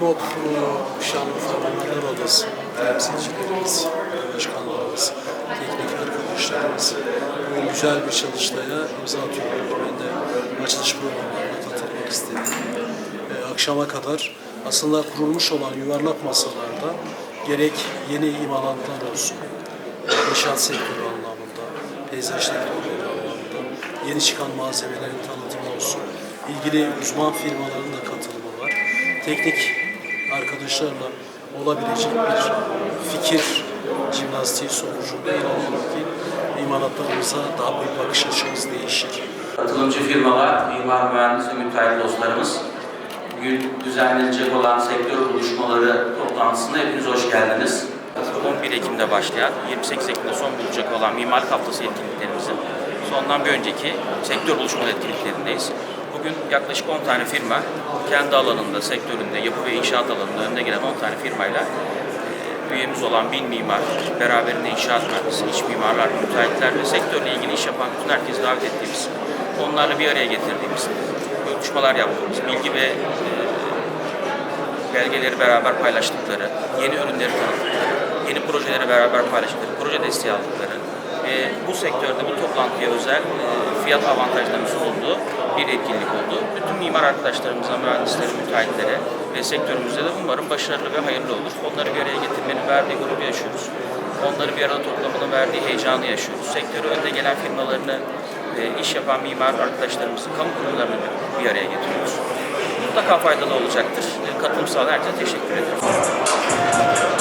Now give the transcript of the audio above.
E, şanlıurfa Odası temsilcilerimiz, başkanlarımız, teknik arkadaşlarımız bugün güzel bir çalıştaya imza atıyorlar. Ben de açılış programlarına katılmak istedim. E, akşama kadar aslında kurulmuş olan yuvarlak masalarda gerek yeni imalatlar olsun, inşaat sektörü anlamında, peyzaj teknolojileri anlamında, yeni çıkan malzemelerin tanıtımı olsun, ilgili uzman firmaların da katılımı var. Teknik arkadaşlarla olabilecek bir fikir jimnastiği sonucunda inanıyorum ki imalatlarımıza daha büyük bakış açımız değişir. Katılımcı firmalar, mimar, mühendis ve müteahhit dostlarımız, bugün düzenlenecek olan sektör buluşmaları toplantısına hepiniz hoş geldiniz. 11 Ekim'de başlayan, 28 Ekim'de son bulacak olan Mimarlık Haftası etkinliklerimizin sondan bir önceki sektör buluşmaları etkinliklerindeyiz. Bugün yaklaşık 10 tane firma kendi alanında, sektöründe, yapı ve inşaat alanında önde gelen 10 tane firmayla e, üyemiz olan bin mimar, beraberinde inşaat mühendisi, iç mimarlar, müteahhitler ve sektörle ilgili iş yapan bütün herkesi davet ettiğimiz, onlarla bir araya getirdiğimiz, buluşmalar yaptığımız, bilgi ve e, belgeleri beraber paylaştıkları, yeni ürünleri tanıttıkları, yeni projeleri beraber paylaştıkları, proje desteği aldıkları bu sektörde bu toplantıya özel e, fiyat avantajlarının sunulduğu bir etkinlik oldu. Bütün mimar arkadaşlarımıza, mühendislere, müteahhitlere ve sektörümüzde de umarım başarılı ve hayırlı olur. Onları bir araya getirmenin verdiği gururu yaşıyoruz. Onları bir arada toplamanın verdiği heyecanı yaşıyoruz. Sektörü önde gelen firmalarını, e, iş yapan mimar arkadaşlarımızı, kamu kurumlarını bir araya getiriyoruz mutlaka faydalı olacaktır. Katılım sağlayan herkese teşekkür ederim.